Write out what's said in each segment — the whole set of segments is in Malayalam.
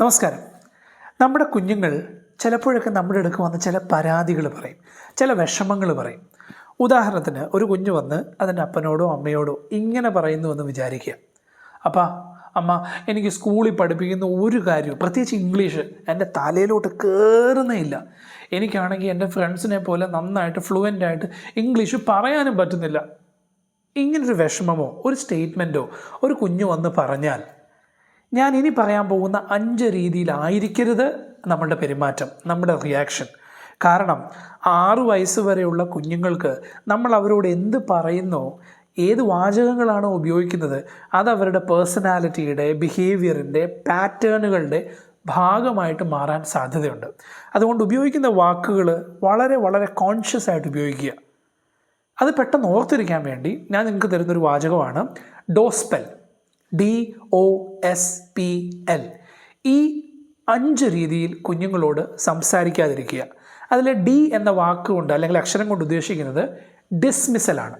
നമസ്കാരം. നമ്മുടെ കുഞ്ഞുങ്ങൾ ചിലപ്പോഴൊക്കെ നമ്മുടെ അടുക്ക് വന്ന് ചില പരാതികൾ പറയും ചില വിഷമങ്ങൾ പറയും. ഉദാഹരണത്തിന് ഒരു കുഞ്ഞ് വന്ന് അതിന്റെ അപ്പനോടോ അമ്മയോടോ ഇങ്ങനെ പറയുന്നു എന്ന് വിചാരിക്കുക. അപ്പാ അമ്മ എനിക്ക് സ്കൂളിൽ പഠിപ്പിക്കുന്ന ഒരു കാര്യവും പ്രത്യേകിച്ച് ഇംഗ്ലീഷ് എന്റെ തലയിലോട്ട് കയറുന്നേ ഇല്ല. എനിക്കാണെങ്കിൽ എന്റെ ഫ്രണ്ട്സിനെ പോലെ നന്നായിട്ട് ഫ്ലുവന്റായിട്ട് ഇംഗ്ലീഷ് പറയാനും പറ്റുന്നില്ല. ഇങ്ങനൊരു വിഷമമോ ഒരു സ്റ്റേറ്റ്മെന്റോ ഒരു കുഞ്ഞു വന്ന് പറഞ്ഞാൽ ഞാൻ ഇനി പറയാൻ പോകുന്ന അഞ്ച് രീതിയിലായിരിക്കരുത് നമ്മളുടെ പെരുമാറ്റം നമ്മുടെ റിയാക്ഷൻ കാരണം ആറു വയസ്സ് വരെയുള്ള കുഞ്ഞുങ്ങൾക്ക് നമ്മൾ അവരോട് എന്ത് പറയുന്നോ ഏത് വാചകങ്ങളാണോ ഉപയോഗിക്കുന്നത് അത് അവരുടെ പേഴ്സണാലിറ്റിയുടെ ബിഹേവിയറിന്റെ പാറ്റേണുകളുടെ ഭാഗമായിട്ട് മാറാൻ സാധ്യതയുണ്ട്. അതുകൊണ്ട് ഉപയോഗിക്കുന്ന വാക്കുകൾ വളരെ വളരെ കോൺഷ്യസ് ആയിട്ട് ഉപയോഗിക്കുക. അത് പെട്ടെന്ന് ഓർത്തിരിക്കാൻ വേണ്ടി ഞാൻ നിങ്ങൾക്ക് തരുന്നൊരു വാചകമാണ് ഡോസ്പെൽ. D O S P L ഈ അഞ്ച് രീതിയിൽ കുഞ്ഞുങ്ങളോട് സംസാരിക്കാതിരിക്കുക. അതിൽ ഡി എന്ന വാക്കുകൊണ്ട് അല്ലെങ്കിൽ അക്ഷരം കൊണ്ട് ഉദ്ദേശിക്കുന്നത് ഡിസ്മിസലാണ്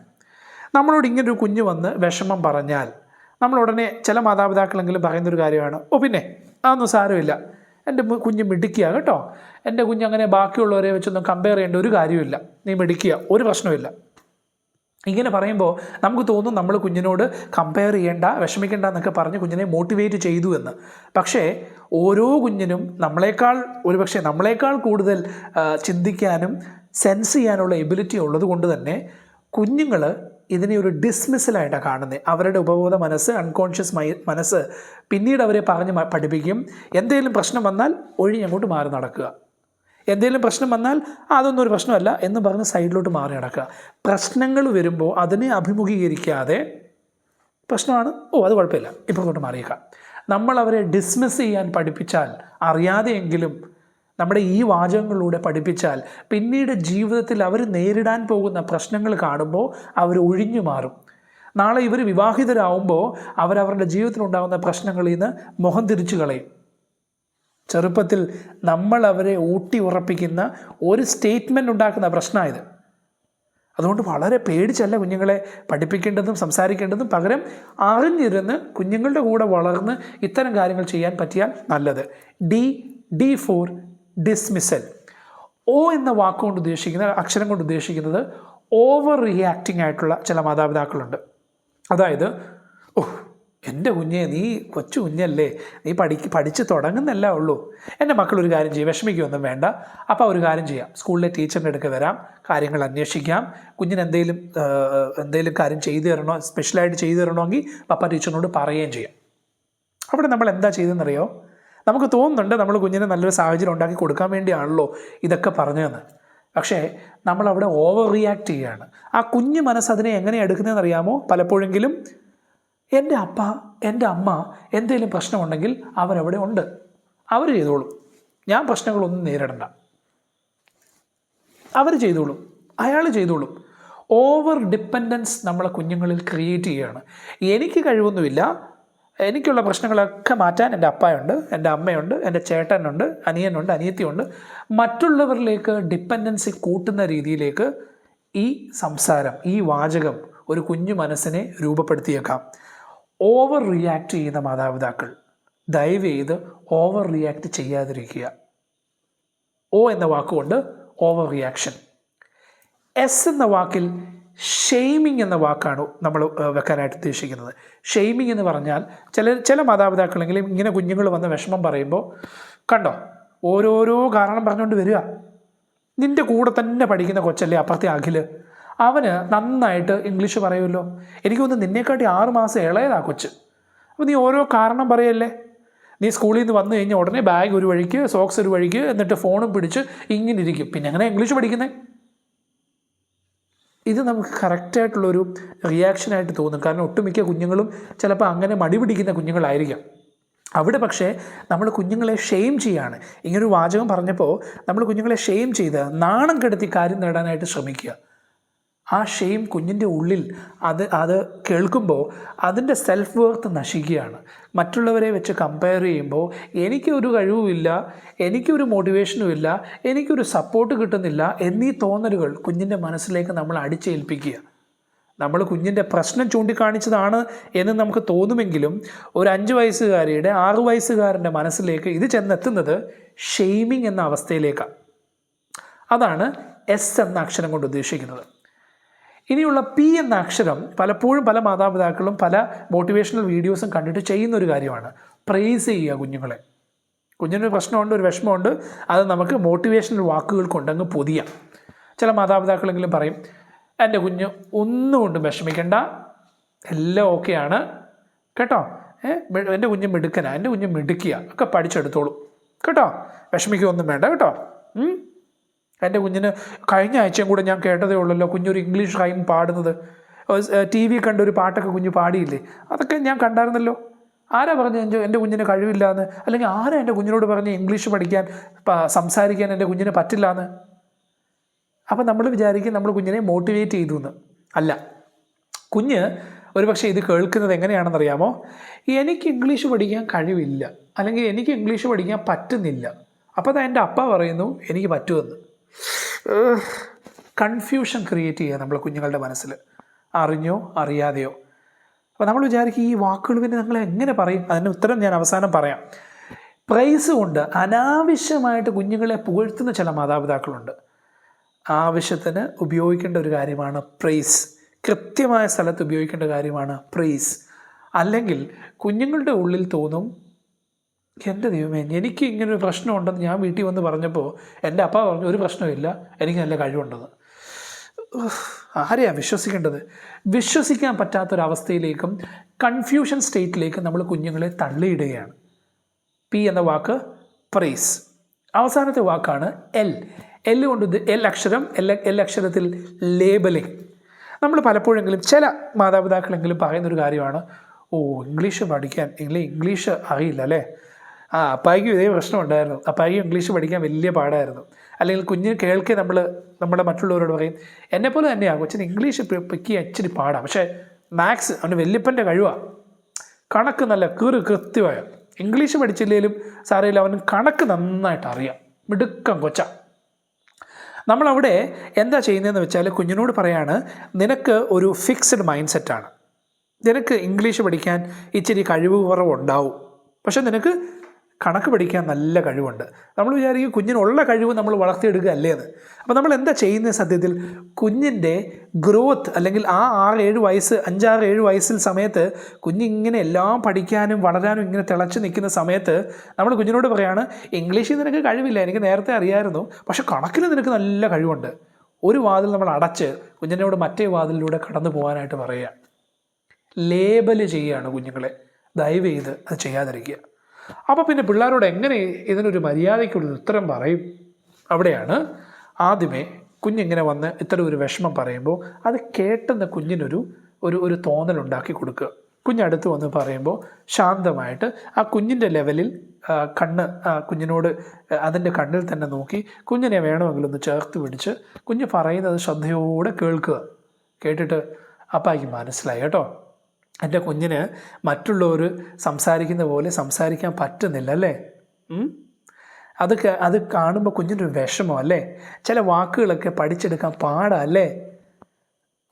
നമ്മളോട് ഇങ്ങനൊരു കുഞ്ഞ് വന്ന് വിഷമം പറഞ്ഞാൽ നമ്മൾ ഉടനെ ചില മാതാപിതാക്കളെങ്കിലും പറയുന്നൊരു കാര്യമാണ് ഓ പിന്നെ അതൊന്നും സാരമില്ല. എന്റെ കുഞ്ഞ് മിടിക്കുക കേട്ടോ. എന്റെ കുഞ്ഞ് അങ്ങനെ ബാക്കിയുള്ളവരെ വെച്ചൊന്നും കമ്പയർ ചെയ്യേണ്ട ഒരു കാര്യമില്ല നീ മിടിക്കുക ഒരു പ്രശ്നമില്ല ഇങ്ങനെ പറയുമ്പോൾ നമുക്ക് തോന്നും നമ്മൾ കുഞ്ഞിനോട് കമ്പയർ ചെയ്യേണ്ട വിഷമിക്കേണ്ട എന്നൊക്കെ പറഞ്ഞ് കുഞ്ഞിനെ മോട്ടിവേറ്റ് ചെയ്തു എന്ന്. പക്ഷേ ഓരോ കുഞ്ഞിനും നമ്മളെക്കാൾ ഒരുപക്ഷെ നമ്മളെക്കാൾ കൂടുതൽ ചിന്തിക്കാനും സെൻസ് ചെയ്യാനുള്ള എബിലിറ്റി ഉള്ളത് കൊണ്ട് തന്നെ കുഞ്ഞുങ്ങൾ ഇതിനെ ഒരു ഡിസ്മിസലായിട്ടാണ് കാണുന്നത് അവരുടെ ഉപബോധ മനസ്സ് അൺകോൺഷ്യസ് മൈ മനസ്സ് പിന്നീട് അവരെ പറഞ്ഞ് പഠിപ്പിക്കും. എന്തെങ്കിലും പ്രശ്നം വന്നാൽ ഒഴിഞ്ഞങ്ങോട്ട് മാറി നടക്കുക. എന്തെങ്കിലും പ്രശ്നം വന്നാൽ അതൊന്നും ഒരു പ്രശ്നമല്ല എന്ന് പറഞ്ഞ് സൈഡിലോട്ട് മാറി നടക്കുക. പ്രശ്നങ്ങൾ വരുമ്പോൾ അതിനെ അഭിമുഖീകരിക്കാതെ പ്രശ്നമാണ്. ഓ അത് കുഴപ്പമില്ല. ഇപ്പുറത്തോട്ട് മാറിയേക്കാം. നമ്മൾ അവരെ ഡിസ്മിസ് ചെയ്യാൻ പഠിപ്പിച്ചാൽ അറിയാതെയെങ്കിലും നമ്മുടെ ഈ വാചകങ്ങളിലൂടെ പഠിപ്പിച്ചാൽ പിന്നീട് ജീവിതത്തിൽ അവർ നേരിടാൻ പോകുന്ന പ്രശ്നങ്ങൾ കാണുമ്പോൾ അവർ ഒഴിഞ്ഞു മാറും. നാളെ ഇവർ വിവാഹിതരാകുമ്പോൾ അവരവരുടെ ജീവിതത്തിലുണ്ടാകുന്ന പ്രശ്നങ്ങളിൽ നിന്ന് മുഖം തിരിച്ചു കളയും. ചെറുപ്പത്തിൽ നമ്മൾ അവരെ ഊട്ടി ഉറപ്പിക്കുന്ന ഒരു സ്റ്റേറ്റ്മെന്റ് ഉണ്ടാക്കുന്ന പ്രശ്നമായത്. അതുകൊണ്ട് വളരെ പേടിച്ചല്ല കുഞ്ഞുങ്ങളെ പഠിപ്പിക്കേണ്ടതും സംസാരിക്കേണ്ടതും പകരം അറിഞ്ഞിരുന്ന് കുഞ്ഞുങ്ങളുടെ കൂടെ വളർന്ന് ഇത്തരം കാര്യങ്ങൾ ചെയ്യാൻ പറ്റിയാൽ നല്ലത്. D D for dismissal. O എന്ന വാക്കുകൊണ്ട് ഉദ്ദേശിക്കുന്ന അക്ഷരം കൊണ്ട് ഉദ്ദേശിക്കുന്നത് ഓവർ റിയാക്റ്റിംഗ് ആയിട്ടുള്ള ചില മാതാപിതാക്കളുണ്ട്. അതായത് ഓ എന്റെ കുഞ്ഞെ നീ കൊച്ചു കുഞ്ഞല്ലേ? നീ പഠിക്ക് പഠിച്ച് തുടങ്ങുന്നല്ല ഉള്ളൂ. എന്റെ മക്കൾ ഒരു കാര്യം ചെയ്യും വിഷമിക്കുകയൊന്നും വേണ്ട. അപ്പോൾ ഒരു കാര്യം ചെയ്യാം. സ്കൂളിലെ ടീച്ചറിന്റെ അടുക്ക് വരാം കാര്യങ്ങൾ അന്വേഷിക്കാം. കുഞ്ഞിന് എന്തെങ്കിലും എന്തെങ്കിലും കാര്യം ചെയ്തു തരണോ സ്പെഷ്യലായിട്ട് ചെയ്തു തരണമെങ്കിൽ പപ്പ ടീച്ചറിനോട് പറയുകയും ചെയ്യാം. അവിടെ നമ്മൾ എന്താ ചെയ്തെന്നറിയോ നമുക്ക് തോന്നുന്നുണ്ട് നമ്മൾ കുഞ്ഞിന് നല്ലൊരു സാഹചര്യം ഉണ്ടാക്കി കൊടുക്കാൻ വേണ്ടിയാണല്ലോ ഇതൊക്കെ പറഞ്ഞതെന്ന്. പക്ഷേ നമ്മളവിടെ ഓവർ റിയാക്ട് ചെയ്യുകയാണ്. ആ കുഞ്ഞു മനസ്സ് അതിനെ എങ്ങനെ എടുക്കുന്നതെന്ന് അറിയാമോ പലപ്പോഴെങ്കിലും എന്റെ അപ്പ എന്റെ അമ്മ എന്തെങ്കിലും പ്രശ്നമുണ്ടെങ്കിൽ അവരവിടെ ഉണ്ട്. അവർ ചെയ്തോളും. ഞാൻ പ്രശ്നങ്ങളൊന്നും നേരിടണ്ട. അവർ ചെയ്തോളും. അയാൾ ചെയ്തോളും. ഓവർ ഡിപ്പെൻഡൻസ് നമ്മളെ കുഞ്ഞുങ്ങളിൽ ക്രിയേറ്റ് ചെയ്യുകയാണ് എനിക്ക് കഴിവൊന്നുമില്ല. എനിക്കുള്ള പ്രശ്നങ്ങളൊക്കെ മാറ്റാൻ എന്റെ അപ്പായുണ്ട് എന്റെ അമ്മയുണ്ട് എന്റെ ചേട്ടനുണ്ട് അനിയനുണ്ട് അനിയത്തിയുണ്ട്. മറ്റുള്ളവരിലേക്ക് ഡിപ്പെൻഡൻസി കൂട്ടുന്ന രീതിയിലേക്ക് ഈ സംസാരം ഈ വാചകം ഒരു കുഞ്ഞു മനസ്സിനെ രൂപപ്പെടുത്തിയേക്കാം. ഓവർ റിയാക്ട് ചെയ്യുന്ന മാതാപിതാക്കൾ ദയവ് ചെയ്ത് ഓവർ റിയാക്ട് ചെയ്യാതിരിക്കുക. ഓ എന്ന വാക്കുകൊണ്ട് ഓവർ റിയാക്ഷൻ എസ് എന്ന വാക്കിൽ ഷെയ്മിങ് എന്ന വാക്കാണ് നമ്മൾ വെക്കാനായിട്ട് ഉദ്ദേശിക്കുന്നത്. ഷെയ്മിങ് എന്ന് പറഞ്ഞാൽ ചില ചില മാതാപിതാക്കളെങ്കിലും ഇങ്ങനെ കുഞ്ഞുങ്ങൾ വന്ന് വിഷമം പറയുമ്പോൾ കണ്ടോ ഓരോരോ കാരണം പറഞ്ഞുകൊണ്ട് വരിക. നിന്റെ കൂടെ തന്നെ പഠിക്കുന്ന കൊച്ചല്ലേ അപ്പുറത്തെ അഖിൽ? അവന് നന്നായിട്ട് ഇംഗ്ലീഷ് പറയുമല്ലോ. എനിക്കൊന്ന് നിന്നെക്കാട്ടി ആറ് മാസം ഇളയതാ കൊച്ച്. അപ്പോൾ നീ ഓരോ കാരണം പറയല്ലേ? നീ സ്കൂളിൽ നിന്ന് വന്നു കഴിഞ്ഞാൽ ഉടനെ ബാഗ് ഒരു വഴിക്ക് സോക്സ് ഒരു വഴിക്ക് എന്നിട്ട് ഫോണും പിടിച്ച് ഇങ്ങനെ ഇരിക്കും. പിന്നെ എങ്ങനെ ഇംഗ്ലീഷ് പഠിക്കുന്നത് ഇത് നമുക്ക് കറക്റ്റായിട്ടുള്ളൊരു റിയാക്ഷനായിട്ട് തോന്നും. കാരണം ഒട്ടുമിക്ക കുഞ്ഞുങ്ങളും ചിലപ്പോൾ അങ്ങനെ മടി പിടിക്കുന്ന കുഞ്ഞുങ്ങളായിരിക്കാം. അവിടെ പക്ഷേ നമ്മൾ കുഞ്ഞുങ്ങളെ ഷെയിം ചെയ്യാണ്. ഇങ്ങനൊരു വാചകം പറഞ്ഞപ്പോൾ നമ്മൾ കുഞ്ഞുങ്ങളെ ഷെയിം ചെയ്ത് നാണം കെടുത്തി കാര്യം നേടാനായിട്ട് ശ്രമിക്കുക. ആ ഷെയിം കുഞ്ഞിന്റെ ഉള്ളിൽ അത് അത് കേൾക്കുമ്പോൾ അതിന്റെ സെൽഫ് വർത്ത് നശിക്കുകയാണ്. മറ്റുള്ളവരെ വെച്ച് കമ്പയർ ചെയ്യുമ്പോൾ എനിക്കൊരു കഴിവുമില്ല എനിക്കൊരു മോട്ടിവേഷനും ഇല്ല എനിക്കൊരു സപ്പോർട്ട് കിട്ടുന്നില്ല എന്നീ തോന്നലുകൾ കുഞ്ഞിന്റെ മനസ്സിലേക്ക് നമ്മൾ അടിച്ചേൽപ്പിക്കുക. നമ്മൾ കുഞ്ഞിന്റെ പ്രശ്നം ചൂണ്ടിക്കാണിച്ചതാണ് എന്ന് നമുക്ക് തോന്നുമെങ്കിലും ഒരു അഞ്ച് വയസ്സുകാരിയുടെ ആറു വയസ്സുകാരന്റെ മനസ്സിലേക്ക് ഇത് ചെന്നെത്തുന്നത് ഷെയ്മിങ് എന്ന അവസ്ഥയിലേക്കാണ് അതാണ് എസ് എന്ന അക്ഷരം കൊണ്ട് ഉദ്ദേശിക്കുന്നത്. ഇനിയുള്ള പി എന്ന അക്ഷരം പലപ്പോഴും പല മാതാപിതാക്കളും പല മോട്ടിവേഷണൽ വീഡിയോസും കണ്ടിട്ട് ചെയ്യുന്ന ഒരു കാര്യമാണ്. പ്രേസ് ചെയ്യുക കുഞ്ഞുങ്ങളെ. കുഞ്ഞിന് ഒരു പ്രശ്നമുണ്ട് ഒരു വിഷമമുണ്ട് അത് നമുക്ക് മോട്ടിവേഷണൽ വാക്കുകൾ കൊണ്ടങ്ങ് പൊതിയാം. ചില മാതാപിതാക്കളെങ്കിലും പറയും എന്റെ കുഞ്ഞ് ഒന്നും കൊണ്ടും വിഷമിക്കണ്ട. എല്ലാം ഓക്കെയാണ് കേട്ടോ? എന്റെ കുഞ്ഞ് മിടുക്കനാണ് എന്റെ കുഞ്ഞ് മിടുക്കിയ. ഒക്കെ പഠിച്ചെടുത്തോളൂ. കേട്ടോ? വിഷമിക്കുകയൊന്നും വേണ്ട. കേട്ടോ? എന്റെ കുഞ്ഞിന് കഴിഞ്ഞ ആഴ്ചയും കൂടെ ഞാൻ കേട്ടതേ ഉള്ളല്ലോ കുഞ്ഞൊരു ഇംഗ്ലീഷ് റൈം പാടുന്നത്. ടി വി കണ്ട ഒരു പാട്ടൊക്കെ കുഞ്ഞ് പാടിയില്ലേ? അതൊക്കെ ഞാൻ കണ്ടായിരുന്നല്ലോ. ആരാ പറഞ്ഞ എന്റെ എന്റെ കുഞ്ഞിന് കഴിവില്ലാന്ന്? അല്ലെങ്കിൽ ആരാ എന്റെ കുഞ്ഞിനോട് പറഞ്ഞ് ഇംഗ്ലീഷ് പഠിക്കാൻ സംസാരിക്കാൻ എന്റെ കുഞ്ഞിന് പറ്റില്ല എന്ന് അപ്പം നമ്മൾ വിചാരിക്കും നമ്മൾ കുഞ്ഞിനെ മോട്ടിവേറ്റ് ചെയ്തു എന്ന് അല്ല. കുഞ്ഞ് ഒരുപക്ഷെ ഇത് കേൾക്കുന്നത് എങ്ങനെയാണെന്നറിയാമോ? എനിക്ക് ഇംഗ്ലീഷ് പഠിക്കാൻ കഴിവില്ല. അല്ലെങ്കിൽ എനിക്ക് ഇംഗ്ലീഷ് പഠിക്കാൻ പറ്റുന്നില്ല. അപ്പോൾ അത് എന്റെ അപ്പ പറയുന്നു എനിക്ക് പറ്റുമെന്ന്. കൺഫ്യൂഷൻ ക്രിയേറ്റ് ചെയ്യുക നമ്മൾ കുഞ്ഞുങ്ങളുടെ മനസ്സിൽ. അറിഞ്ഞോ അറിയാതെയോ. അപ്പോൾ നമ്മൾ വിചാരിക്കും ഈ വാക്കുകൾ പിന്നെ നിങ്ങൾ എങ്ങനെ പറയും? അതിന്റെ ഉത്തരം ഞാൻ അവസാനം പറയാം. പ്രൈസ് കൊണ്ട് അനാവശ്യമായിട്ട് കുഞ്ഞുങ്ങളെ പുകഴ്ത്തുന്ന ചില മാതാപിതാക്കളുണ്ട്. ആവശ്യത്തിന് ഉപയോഗിക്കേണ്ട ഒരു കാര്യമാണ് പ്രൈസ് കൃത്യമായ സ്ഥലത്ത് ഉപയോഗിക്കേണ്ട കാര്യമാണ് പ്രൈസ് അല്ലെങ്കിൽ കുഞ്ഞുങ്ങളുടെ ഉള്ളിൽ തോന്നും എന്റെ ദൈവമേ എനിക്ക് ഇങ്ങനെ ഒരു പ്രശ്നമുണ്ടെന്ന് ഞാൻ വീട്ടിൽ വന്ന് പറഞ്ഞപ്പോൾ എന്റെ അപ്പ പറഞ്ഞു ഒരു പ്രശ്നമില്ല എനിക്ക് നല്ല കഴിവുണ്ടെന്ന് ആരെയാണ് വിശ്വസിക്കേണ്ടത്? വിശ്വസിക്കാൻ പറ്റാത്തൊരവസ്ഥയിലേക്കും കൺഫ്യൂഷൻ സ്റ്റേറ്റിലേക്കും നമ്മൾ കുഞ്ഞുങ്ങളെ തള്ളിയിടുകയാണ്. പി എന്ന വാക്ക് പ്രൈസ് അവസാനത്തെ വാക്കാണ് എൽ എൽ കൊണ്ട് എൽ അക്ഷരം എൽ എൽ അക്ഷരത്തിൽ ലേബലിംഗ് നമ്മൾ പലപ്പോഴെങ്കിലും ചില മാതാപിതാക്കളെങ്കിലും പറയുന്നൊരു കാര്യമാണ് ഓ ഇംഗ്ലീഷ് പഠിക്കാൻ ഇല്ലെങ്കിൽ ഇംഗ്ലീഷ് അറിയില്ല അല്ലേ? ആ അപ്പായിക്കും ഇതേ പ്രശ്നം ഉണ്ടായിരുന്നു അപ്പായിക്കും ഇംഗ്ലീഷ് പഠിക്കാൻ വലിയ പാടായിരുന്നു. അല്ലെങ്കിൽ കുഞ്ഞ് കേൾക്കെ നമ്മൾ നമ്മുടെ മറ്റുള്ളവരോട് പറയും എന്നെപ്പോലെ തന്നെയാണ് കൊച്ചിന് ഇംഗ്ലീഷ് പിക്ക് ഇച്ചിരി പാടാണ് പക്ഷേ മാത്സ് അവന് വല്യപ്പന്റെ കഴിവാണ് കണക്ക് നല്ല കീറ് കൃത്യമായ. ഇംഗ്ലീഷ് പഠിച്ചില്ലെങ്കിലും സാറേ അവന് കണക്ക് നന്നായിട്ട് അറിയാം. മിടുക്കം കൊച്ച. നമ്മളവിടെ എന്താ ചെയ്യുന്നതെന്ന് വെച്ചാൽ കുഞ്ഞിനോട് പറയാണ് നിനക്ക് ഒരു ഫിക്സഡ് മൈൻഡ് സെറ്റാണ് നിനക്ക് ഇംഗ്ലീഷ് പഠിക്കാൻ ഇച്ചിരി കഴിവ് കുറവുണ്ടാവും പക്ഷെ നിനക്ക് കണക്ക് പഠിക്കാൻ നല്ല കഴിവുണ്ട്. നമ്മൾ വിചാരിക്കും കുഞ്ഞിനുള്ള കഴിവ് നമ്മൾ വളർത്തിയെടുക്കുക അല്ലേ അപ്പോൾ നമ്മൾ എന്താ ചെയ്യുന്ന സത്യത്തിൽ? കുഞ്ഞിന്റെ ഗ്രോത്ത് അല്ലെങ്കിൽ ആ ആറ് ഏഴ് വയസ്സ് അഞ്ചാറ് ഏഴ് വയസ്സിൽ സമയത്ത് കുഞ്ഞിങ്ങനെ എല്ലാം പഠിക്കാനും വളരാനും ഇങ്ങനെ തിളച്ച് നിൽക്കുന്ന സമയത്ത് നമ്മൾ കുഞ്ഞിനോട് പറയാണ് ഇംഗ്ലീഷിൽ നിനക്ക് കഴിവില്ല എനിക്ക് നേരത്തെ അറിയായിരുന്നു പക്ഷെ കണക്കിൽ നിനക്ക് നല്ല കഴിവുണ്ട്. ഒരു വാതിൽ നമ്മൾ അടച്ച് കുഞ്ഞിനോട് മറ്റേ വാതിലിലൂടെ കടന്നു പോകാനായിട്ട് പറയുക. ലേബൽ ചെയ്യുകയാണ് കുഞ്ഞുങ്ങളെ. ദയവ് ചെയ്ത് അത് ചെയ്യാതിരിക്കുക. അപ്പോൾ പിന്നെ പിള്ളേരോട് എങ്ങനെ ഇതിനൊരു മര്യാദയ്ക്കുള്ള ഉത്തരം പറയും? അവിടെയാണ് ആദ്യമേ കുഞ്ഞിങ്ങനെ വന്ന് ഇത്തരം ഒരു വിഷമം പറയുമ്പോൾ അത് കേട്ടെന്ന് കുഞ്ഞിനൊരു ഒരു ഒരു തോന്നലുണ്ടാക്കി കൊടുക്കുക. കുഞ്ഞടുത്ത് വന്ന് പറയുമ്പോൾ ശാന്തമായിട്ട് ആ കുഞ്ഞിന്റെ ലെവലിൽ കണ്ണ് കുഞ്ഞിനോട് അതിന്റെ കണ്ണിൽ തന്നെ നോക്കി കുഞ്ഞിനെ വേണമെങ്കിൽ ഒന്ന് ചേർത്ത് പിടിച്ച് കുഞ്ഞ് പറയുന്നത് ശ്രദ്ധയോടെ കേൾക്കുക. കേട്ടിട്ട് അപ്പായിക്ക് മനസ്സിലായി കേട്ടോ. എന്റെ കുഞ്ഞിന് മറ്റുള്ളവർ സംസാരിക്കുന്ന പോലെ സംസാരിക്കാൻ പറ്റുന്നില്ല അല്ലേ? അതൊക്കെ അത് അത് കാണുമ്പോൾ കുഞ്ഞിനൊരു വിഷമം അല്ലേ? ചില വാക്കുകളൊക്കെ പഠിച്ചെടുക്കാൻ പാടാ അല്ലേ?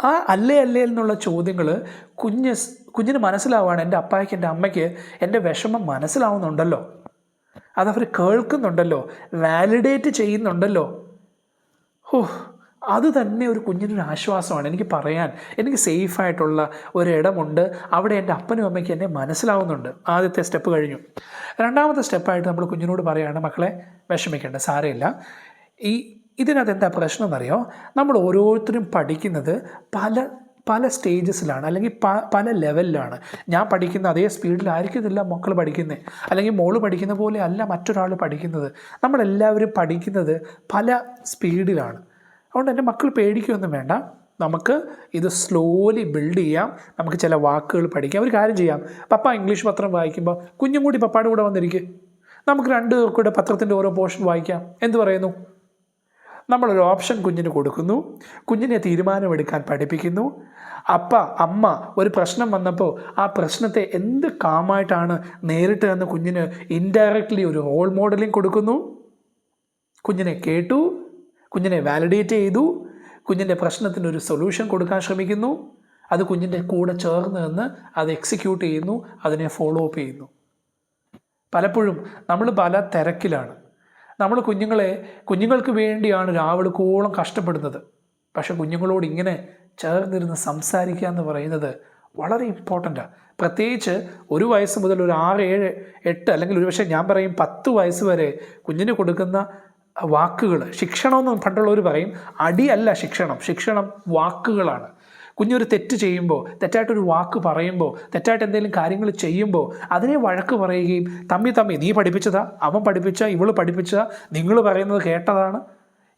ആ അല്ലേ അല്ലേ എന്നുള്ള ചോദ്യങ്ങൾ കുഞ്ഞ് കുഞ്ഞിന് മനസ്സിലാവാണ് എന്റെ അപ്പായ്ക്ക് എന്റെ അമ്മയ്ക്ക് എന്റെ വിഷമം മനസ്സിലാവുന്നുണ്ടല്ലോ. അതവർ കേൾക്കുന്നുണ്ടല്ലോ വാലിഡേറ്റ് ചെയ്യുന്നുണ്ടല്ലോ. ഓ അത് തന്നെ ഒരു കുഞ്ഞിനൊരു ആശ്വാസമാണ്. എനിക്ക് പറയാൻ എനിക്ക് സേഫായിട്ടുള്ള ഒരിടമുണ്ട്. അവിടെ എന്റെ അപ്പനും അമ്മയ്ക്ക് എന്നെ മനസ്സിലാവുന്നുണ്ട്. ആദ്യത്തെ സ്റ്റെപ്പ് കഴിഞ്ഞു. രണ്ടാമത്തെ സ്റ്റെപ്പായിട്ട് നമ്മൾ കുഞ്ഞിനോട് പറയുകയാണ് മക്കളെ വിഷമിക്കേണ്ട സാരമില്ല. ഈ ഇതിനകത്ത് എന്താ പ്രശ്നം എന്നറിയോ? നമ്മൾ ഓരോരുത്തരും പഠിക്കുന്നത് പല പല സ്റ്റേജസിലാണ് അല്ലെങ്കിൽ പ പല ലെവലിലാണ് ഞാൻ പഠിക്കുന്ന അതേ സ്പീഡിലായിരിക്കുന്നില്ല മക്കൾ പഠിക്കുന്നത് അല്ലെങ്കിൽ മോൾ പഠിക്കുന്ന പോലെ അല്ല മറ്റൊരാൾ പഠിക്കുന്നത്. നമ്മളെല്ലാവരും പഠിക്കുന്നത് പല സ്പീഡിലാണ് അതുകൊണ്ട് എന്റെ മക്കൾ പേടിക്കുകയൊന്നും വേണ്ട. നമുക്ക് ഇത് സ്ലോലി ബിൽഡ് ചെയ്യാം. നമുക്ക് ചില വാക്കുകൾ പഠിക്കാം. ഒരു കാര്യം ചെയ്യാം. പപ്പ ഇംഗ്ലീഷ് പത്രം വായിക്കുമ്പോൾ കുഞ്ഞും കൂടി പപ്പായുടെ കൂടെ വന്നിരിക്കും. നമുക്ക് രണ്ട് പേർക്കൂടെ പത്രത്തിന്റെ ഓരോ പോർഷൻ വായിക്കാം. എന്ത് പറയുന്നു? നമ്മളൊരു ഓപ്ഷൻ കുഞ്ഞിന് കൊടുക്കുന്നു. കുഞ്ഞിനെ തീരുമാനമെടുക്കാൻ പഠിപ്പിക്കുന്നു. അപ്പ അമ്മ ഒരു പ്രശ്നം വന്നപ്പോൾ ആ പ്രശ്നത്തെ എന്ത് കാമായിട്ടാണ് നേരിട്ട് എന്ന് കുഞ്ഞിന് ഇൻഡയറക്റ്റ്ലി ഒരു റോൾ മോഡലിംഗ് കൊടുക്കുന്നു. കുഞ്ഞിനെ കേട്ടു. കുഞ്ഞിനെ വാലിഡേറ്റ് ചെയ്തു. കുഞ്ഞിന്റെ പ്രശ്നത്തിന് ഒരു സൊല്യൂഷൻ കൊടുക്കാൻ ശ്രമിക്കുന്നു. അത് കുഞ്ഞിന്റെ കൂടെ ചേർന്ന് നിന്ന് അത് എക്സിക്യൂട്ട് ചെയ്യുന്നു അതിനെ ഫോളോ അപ്പ് ചെയ്യുന്നു. പലപ്പോഴും നമ്മൾ പല തിരക്കിലാണ്. നമ്മൾ കുഞ്ഞുങ്ങളെ കുഞ്ഞുങ്ങൾക്ക് വേണ്ടിയാണ് രാവിലെക്കോളം കഷ്ടപ്പെടുന്നത്. പക്ഷെ കുഞ്ഞുങ്ങളോട് ഇങ്ങനെ ചേർന്നിരുന്ന് സംസാരിക്കുക എന്ന് പറയുന്നത് വളരെ ഇമ്പോർട്ടന്റാണ് പ്രത്യേകിച്ച് ഒരു വയസ്സ് മുതൽ ഒരു ആറ് ഏഴ് എട്ട് അല്ലെങ്കിൽ ഒരുപക്ഷെ ഞാൻ പറയും പത്ത് വയസ്സ് വരെ കുഞ്ഞിന് കൊടുക്കുന്ന വാക്കുകൾ. ശിക്ഷണമെന്ന് പണ്ടുള്ളവർ പറയും അടിയല്ല ശിക്ഷണം. ശിക്ഷണം വാക്കുകളാണ്. കുഞ്ഞൊരു തെറ്റ് ചെയ്യുമ്പോൾ തെറ്റായിട്ടൊരു വാക്ക് പറയുമ്പോൾ തെറ്റായിട്ട് എന്തെങ്കിലും കാര്യങ്ങൾ ചെയ്യുമ്പോൾ അതിനെ വഴക്ക് പറയുകയും തമ്മി തമ്മി നീ പഠിപ്പിച്ചതാ അവൻ പഠിപ്പിച്ച ഇവൾ പഠിപ്പിച്ച നിങ്ങൾ പറയുന്നത് കേട്ടതാണ്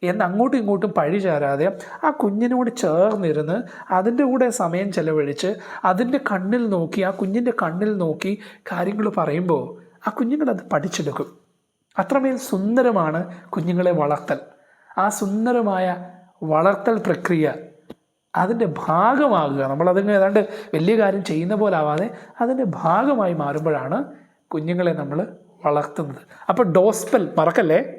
എന്ന് അങ്ങോട്ടും ഇങ്ങോട്ടും പഴി ചേരാതെ ആ കുഞ്ഞിനോട് ചേർന്നിരുന്ന് അതിന്റെ കൂടെ സമയം ചെലവഴിച്ച് അതിന്റെ കണ്ണിൽ നോക്കി ആ കുഞ്ഞിന്റെ കണ്ണിൽ നോക്കി കാര്യങ്ങൾ പറയുമ്പോൾ ആ കുഞ്ഞുങ്ങളത് പഠിച്ചെടുക്കും. അത്രമേൽ സുന്ദരമാണ് കുഞ്ഞുങ്ങളെ വളർത്തൽ. ആ സുന്ദരമായ വളർത്തൽ പ്രക്രിയ അതിന്റെ ഭാഗമാകുക. നമ്മളതിന് ഏതാണ്ട് വലിയ കാര്യം ചെയ്യുന്ന പോലെ ആവാതെ അതിന്റെ ഭാഗമായി മാറുമ്പോഴാണ് കുഞ്ഞുങ്ങളെ നമ്മൾ വളർത്തുന്നത്. അപ്പോൾ ഡോസ്പെൽ മറക്കല്ലേ?